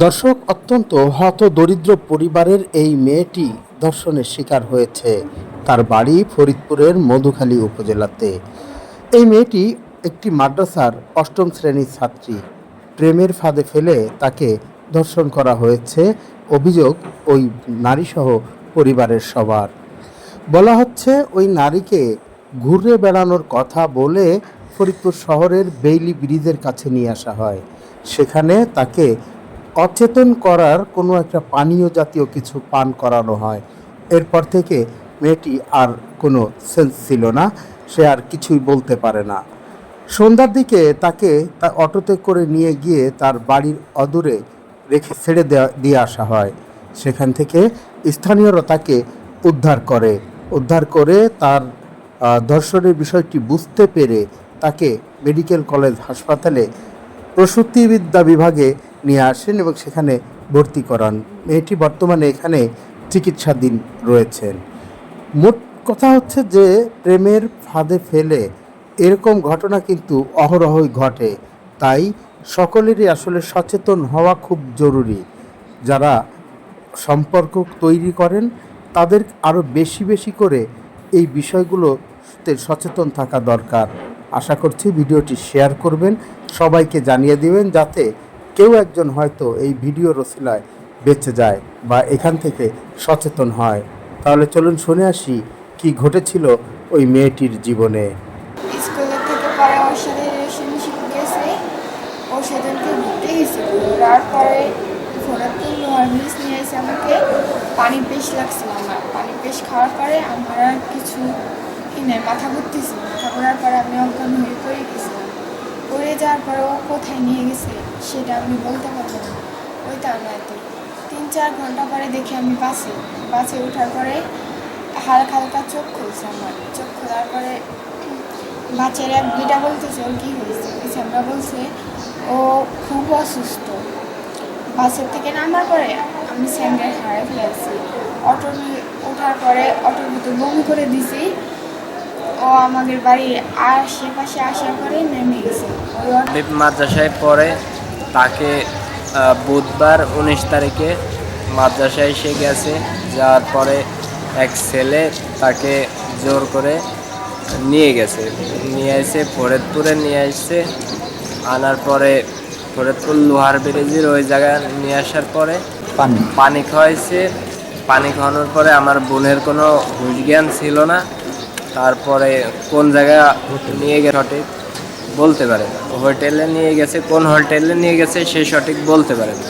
দর্শক, অত্যন্ত হত দরিদ্র পরিবারের এই মেয়েটি ধর্ষণের শিকার হয়েছে তার বাড়ি ফরিদপুরের মধুখালী উপজেলাতে। এই মেয়েটি একটি মাদ্রাসার অষ্টম শ্রেণির ছাত্রী। প্রেমের ফাঁদে ফেলে তাকে ধর্ষণ করা হয়েছে, অভিযোগ ওই নারীসহ পরিবারের সবার। বলা হচ্ছে ওই নারীকে ঘুরে বেড়ানোর কথা বলে ফরিদপুর শহরের বেইলি ব্রিজের কাছে নিয়ে আসা হয়। সেখানে তাকে অচেতন করার কোনো একটা পানীয় জাতীয় কিছু পান করানো হয়। এরপর থেকে মেয়েটি আর কোনো সেন্স ছিল না, সে আর কিছুই বলতে পারে না। সন্ধ্যার দিকে তাকে তা অটোতে করে নিয়ে গিয়ে তার বাড়ির অদূরে রেখে ছেড়ে দেওয়া দিয়ে আসা হয়। সেখান থেকে স্থানীয়রা তাকে উদ্ধার করে। উদ্ধার করে তার ধর্ষণের বিষয়টি বুঝতে পেরে তাকে মেডিকেল কলেজ হাসপাতালে প্রসূতিবিদ্যা বিভাগে নিয়ে আসেন এবং সেখানে ভর্তি করান। মেয়েটি বর্তমানে এখানে চিকিৎসাধীন রয়েছেন। মোট কথা হচ্ছে যে, প্রেমের ফাঁদে ফেলে এরকম ঘটনা কিন্তু অহরহই ঘটে। তাই সকলেরই আসলে সচেতন হওয়া খুব জরুরি। যারা সম্পর্ক তৈরি করেন, তাদের আরও বেশি বেশি করে এই বিষয়গুলোতে সচেতন থাকা দরকার। আশা করছি ভিডিওটি শেয়ার করবেন, সবাইকে জানিয়ে দিবেন যাতে কেউ একজন হয়তো এই ভিডিও রসিলায় বেঁচে যায় বা এখান থেকে সচেতন হয়। তাহলে চলুন শুনে আসি কি ঘটেছিল ওই মেয়েটির জীবনে। গেছে। পানি লাগছিল আমার। পানি খাওয়ার পরে আমার কিছু নেই মাথা ঘুরতেছিল মাথা ঘোরার পরে আমি অজ্ঞান হয়ে পড়ে গেছিলাম পড়ে যাওয়ার পরে ও কোথায় নিয়ে গেছে, সেটা আমি বলতে পারব না। ওই নয়তো তিন চার ঘণ্টা পরে দেখি আমি বাসে। বাসে ওঠার পরে হালকা হালকা চোখ খুলছে আমার। চোখ খোলার পরে বাচ্চারা বিটা বলতেছে, ওর কী হয়েছে? স্যামরা বলছে, ও খুব অসুস্থ। বাসের থেকে নামার পরে আমি স্যামরা হারাই ফেলেছি। অটো ওঠার পরে অটোর ভিতর বমি করে দিছি। ও আমাদের বাড়ির আশেপাশে আসার পরে নেমে গেছে। হাবিব মাদ্রাসায় পড়ে তাকে বুধবার উনিশ তারিখে মাদ্রাসায় এসে গেছে। যাওয়ার পরে এক ছেলে তাকে জোর করে নিয়ে গেছে। নিয়ে এসে ফরিদপুরে নিয়ে আসছে আনার পরে ফরিদপুর লোহার ব্রিজের ওই জায়গায় নিয়ে আসার পরে পানি। পানি খাওয়াইছে। পানি খাওয়ানোর পরে আমার বোনের কোনো হুঁশ জ্ঞান ছিল না। তারপরে কোন জায়গায় নিয়ে গেছে সঠিক বলতে পারে। হোটেলে নিয়ে গেছে কোন হোটেলে নিয়ে গেছে সে সঠিক বলতে পারে না।